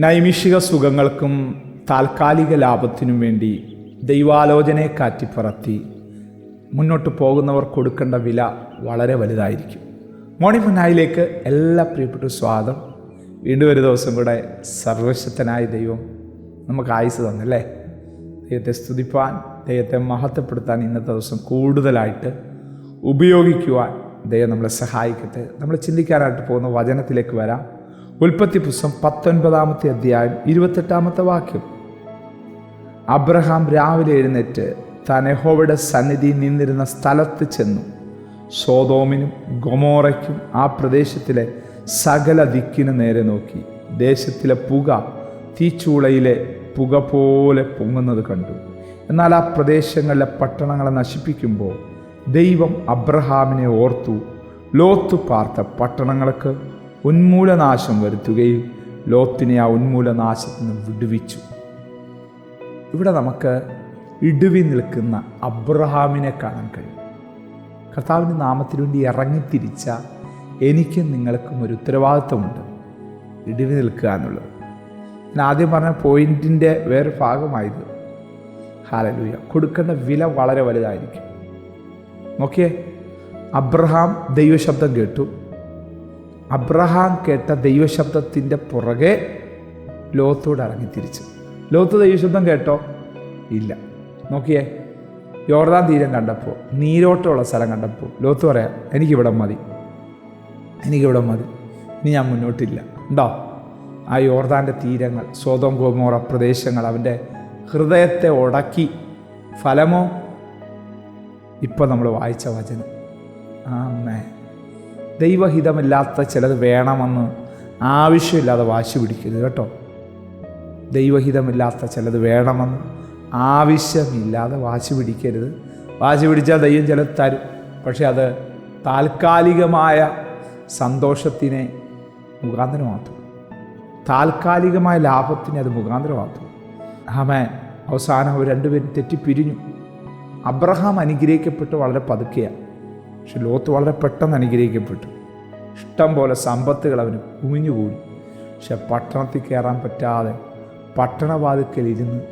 നൈമിഷിക സുഖങ്ങൾക്കും താൽക്കാലിക ലാഭത്തിനും വേണ്ടി ദൈവാലോചനയെ കാറ്റിപ്പറത്തി മുന്നോട്ട് പോകുന്നവർ കൊടുക്കേണ്ട വില വളരെ വലുതായിരിക്കും. മോർണിംഗ് മുന്നായിലേക്ക് എല്ലാ പ്രിയപ്പെട്ട സ്വാദം വീണ്ടും ഒരു ദിവസം കൂടെ സർവശക്തനായ ദൈവം നമുക്ക് ആയുസ് തന്നല്ലേ? ദൈവത്തെ സ്തുതിപ്പാൻ ദൈവത്തെ മഹത്വപ്പെടുത്താൻ ഇന്നത്തെ ദിവസം കൂടുതലായിട്ട് ഉപയോഗിക്കുവാൻ ദൈവം നമ്മളെ സഹായിക്കട്ടെ. നമ്മൾ ചിന്തിക്കാനായിട്ട് പോകുന്ന വചനത്തിലേക്ക് വരാം. ഉൽപ്പത്തി പുസ്തകം പത്തൊൻപതാമത്തെ അധ്യായം ഇരുപത്തെട്ടാമത്തെ വാക്യം. അബ്രഹാം രാവിലെ എഴുന്നേറ്റ് തനഹോവയുടെ സന്നിധി നിന്നിരുന്ന സ്ഥലത്ത് ചെന്നു. സോതോമിനും ഗൊമോറയ്ക്കും ആ പ്രദേശത്തിലെ സകല ദിക്കിനു നേരെ നോക്കി. ദേശത്തിലെ പുക തീച്ചൂളയിലെ പുക പോലെ പൊങ്ങുന്നത് കണ്ടു. എന്നാൽ ആ പ്രദേശങ്ങളിലെ പട്ടണങ്ങളെ നശിപ്പിക്കുമ്പോൾ ദൈവം അബ്രഹാമിനെ ഓർത്തു ലോത്തു പാർത്ത പട്ടണങ്ങൾക്ക് ഉന്മൂലനാശം വരുത്തുകയും ലോത്തിനെ ആ ഉന്മൂലനാശത്തിൽ നിന്ന് വിടുവിച്ചു. ഇവിടെ നമുക്ക് ഇടുവി നിൽക്കുന്ന അബ്രഹാമിനെ കാണാൻ കഴിയും. കർത്താവിന്റെ നാമത്തിന് വേണ്ടി ഇറങ്ങിത്തിരിച്ച എനിക്കും നിങ്ങൾക്കും ഒരു ഉത്തരവാദിത്വമുണ്ട്. ഇടിവി നിൽക്കുക എന്നുള്ളത്. ഞാൻ ആദ്യം പറഞ്ഞ പോയിന്റിന്റെ വേറെ ഭാഗമായത്. ഹാലലൂയ. കൊടുക്കേണ്ട വില വളരെ വലുതായിരിക്കും. നോക്കിയേ. അബ്രഹാം ദൈവശബ്ദം കേട്ടു. അബ്രഹാം കേട്ട ദൈവശബ്ദത്തിന്റെ പുറകെ ലോത്തോട് ഇറങ്ങി തിരിച്ചു. ലോത്ത് ദൈവശബ്ദം കേട്ടോ? ഇല്ല. നോക്കിയേ യോർദാൻ തീരം കണ്ടപ്പോൾ നീരോട്ടമുള്ള സ്ഥലം കണ്ടപ്പോൾ ലോത്ത് പറയാം എനിക്കിവിടെ മതി. എനിക്കിവിടെ മതി. ഇനി ഞാൻ മുന്നോട്ടില്ല. ഉണ്ടോ? ആ യോർദാന്റെ തീരങ്ങൾ സ്വതം ഗോമോറ പ്രദേശങ്ങൾ അവന്റെ ഹൃദയത്തെ ഉടക്കി ഫലമോ? ഇപ്പം നമ്മൾ വായിച്ച വചനം. ആമേ ദൈവഹിതമില്ലാത്ത ചിലത് വേണമെന്ന് ആവശ്യമില്ലാതെ വാശി പിടിക്കരുത് കേട്ടോ. ദൈവഹിതമില്ലാത്ത ചിലത് വേണമെന്ന് ആവശ്യമില്ലാതെ വാശി പിടിക്കരുത്. വാശി പിടിച്ചാൽ ദൈവം ചിലത് തരും. പക്ഷെ അത് താൽക്കാലികമായ സന്തോഷത്തിനെ മുഖാന്തരമാക്കും. താൽക്കാലികമായ ലാഭത്തിനെ അത് മുഖാന്തരമാക്കും. ആമേ അവസാനം അവർ രണ്ടുപേരും തെറ്റിപ്പിരിഞ്ഞു. അബ്രഹാം അനുഗ്രഹിക്കപ്പെട്ട് വളരെ പതുക്കെയാണ്. പക്ഷെ ലോത്ത് വളരെ പെട്ടെന്ന് അനുഗ്രഹിക്കപ്പെട്ടു. ഇഷ്ടം പോലെ സമ്പത്തുകൾ അവന് കുമിഞ്ഞുകൂടി പക്ഷെ പട്ടണത്തിൽ കയറാൻ പറ്റാതെ പട്ടണവാതിക്കൽ ഇരുന്ന്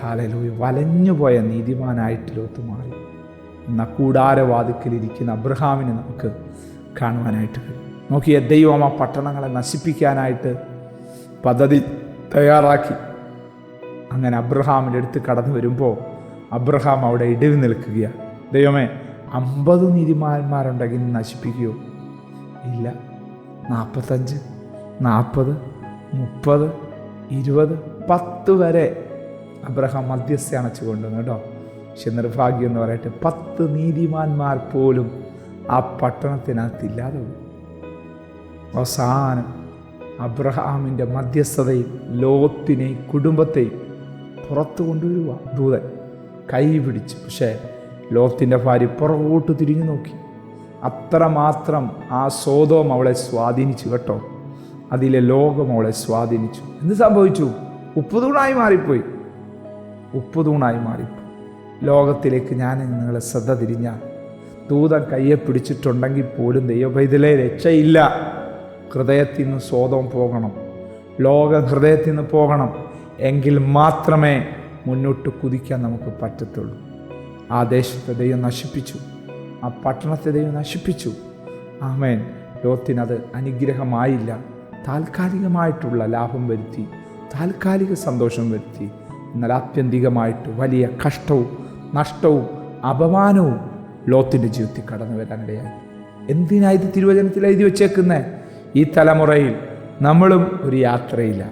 ഹാലലൂയ വലഞ്ഞുപോയ നീതിമാനായിട്ട് ലോത്ത് മാറി. എന്നാൽ കൂടാരവാതിക്കലിരിക്കുന്ന അബ്രഹാമിനെ നമുക്ക് കാണുവാനായിട്ട് കഴിയും. നോക്കിയ ദൈവം ആ പട്ടണങ്ങളെ നശിപ്പിക്കാനായിട്ട് പദ്ധതി തയ്യാറാക്കി. അങ്ങനെ അബ്രഹാമിന്റെ അടുത്ത് കടന്നു വരുമ്പോൾ അബ്രഹാം അവിടെ ഇടിവ് നിൽക്കുകയാണ്. ദൈവമേ അമ്പത് നീതിമാന്മാരുണ്ടെങ്കിൽ നശിപ്പിക്കുമോ ഇല്ല. നാൽപ്പത്തഞ്ച് നാൽപ്പത് മുപ്പത് ഇരുപത് പത്ത് വരെ അബ്രഹാം മധ്യസ്ഥ അണച്ചു കൊണ്ടുവന്നു കേട്ടോ. പക്ഷെ നിർഭാഗ്യം എന്ന് പറയട്ടെ പത്ത് നീതിമാന്മാർ പോലും ആ പട്ടണത്തിനകത്ത് ഇല്ലാതെ പോയി. അവസാനം അബ്രഹാമിന്റെ മധ്യസ്ഥതയിൽ ലോകത്തിനെയും കുടുംബത്തെയും പുറത്തു കൊണ്ടുവരുക ദൂതൻ. കൈ പിടിച്ചു പക്ഷേ ലോത്തിന്റെ ഭാര്യ പുറകോട്ട് തിരിഞ്ഞു നോക്കി. അത്രമാത്രം ആ സ്വതവും അവളെ സ്വാധീനിച്ചു കേട്ടോ. അതിലെ ലോകം അവളെ സ്വാധീനിച്ചു. എന്ത് സംഭവിച്ചു? ഉപ്പുതൂണായി മാറിപ്പോയി. ഉപ്പുതൂണായി മാറിപ്പോയി. ലോകത്തിലേക്ക് ഞാൻ നിങ്ങളെ ശ്രദ്ധ തിരിഞ്ഞാൽ ദൂതൻ കയ്യെ പിടിച്ചിട്ടുണ്ടെങ്കിൽ പോലും ദൈവഭൈതലെ രക്ഷയില്ല. ഹൃദയത്തിൽ നിന്ന് സ്വതം പോകണം. ലോക ഹൃദയത്തിൽ നിന്ന് പോകണം. എങ്കിൽ മാത്രമേ മുന്നോട്ട് കുതിക്കാൻ നമുക്ക് പറ്റത്തുള്ളൂ. ആ ദേശത്തെ ദൈവം നശിപ്പിച്ചു. ആ പട്ടണത്തെ ദൈവം നശിപ്പിച്ചു. ആമേൻ. ലോത്തിനത് അനുഗ്രഹമായില്ല. താൽക്കാലികമായിട്ടുള്ള ലാഭം വരുത്തി താൽക്കാലിക സന്തോഷം വരുത്തി. എന്നാൽ ആത്യന്തികമായിട്ട് വലിയ കഷ്ടവും നഷ്ടവും അപമാനവും ലോത്തിന്റെ ജീവിതത്തിൽ കടന്നു വരാനിടയായി. എന്തിനാ ഇത് തിരുവചനത്തിൽ എഴുതി വച്ചേക്കുന്നത് ഈ തലമുറയിൽ നമ്മളും ഒരു യാത്രയില്ല.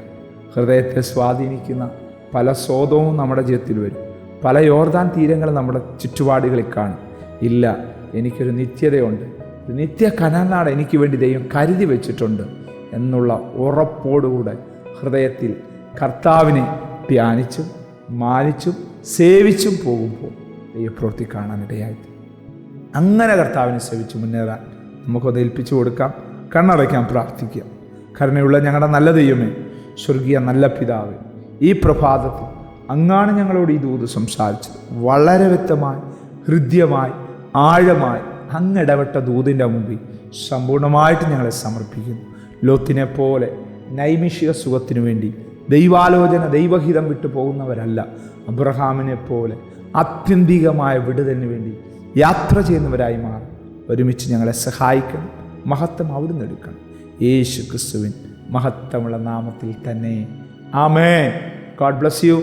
ഹൃദയത്തെ സ്വാധീനിക്കുന്ന പല സ്വതവും നമ്മുടെ ജീവിതത്തിൽ വരും. പല യോർദാൻ തീരങ്ങൾ നമ്മുടെ ചുറ്റുപാടുകളിൽ കാണും. ഇല്ല എനിക്കൊരു നിത്യതയുണ്ട്. നിത്യ കനനാട് എനിക്ക് വേണ്ടി ദൈവം കരുതി വെച്ചിട്ടുണ്ട് എന്നുള്ള ഉറപ്പോടുകൂടെ ഹൃദയത്തിൽ കർത്താവിനെ ധ്യാനിച്ചും മാനിച്ചും സേവിച്ചും പോകുമ്പോൾ ദൈവപ്രവൃത്തി കാണാനിടയായി. അങ്ങനെ കർത്താവിനെ സേവിച്ച് മുന്നേറാൻ നമുക്കത് ഏൽപ്പിച്ചു കൊടുക്കാം. കണ്ണടയ്ക്കാൻ പ്രാർത്ഥിക്കാം. കരുണയുള്ള ഞങ്ങളുടെ നല്ല ദൈവമേ സ്വർഗീയ നല്ല പിതാവ് ഈ പ്രഭാതത്തിൽ അങ്ങാണ് ഞങ്ങളോട് ഈ ദൂത് സംസാരിച്ചത്. വളരെ വ്യക്തമായി ഹൃദ്യമായി ആഴമായി അങ്ങിടപെട്ട ദൂതിന്റെ മുമ്പിൽ സമ്പൂർണമായിട്ട് ഞങ്ങളെ സമർപ്പിക്കുന്നു. ലോത്തിനെ പോലെ നൈമിഷിക സുഖത്തിനു വേണ്ടി ദൈവാലോചന ദൈവഹിതം വിട്ടു പോകുന്നവരല്ല. അബ്രഹാമിനെ പോലെ ആത്യന്തികമായ വിടുതലിന് വേണ്ടി യാത്ര ചെയ്യുന്നവരായി മാറി. ഒരുമിച്ച് ഞങ്ങളെ സഹായിക്കണം മഹത്വം അവിടുന്ന് എടുക്കണം. യേശു ക്രിസ്തുവിൻ മഹത്വമുള്ള നാമത്തിൽ തന്നെ. ആമേ ഗോഡ് ബ്ലസ് യു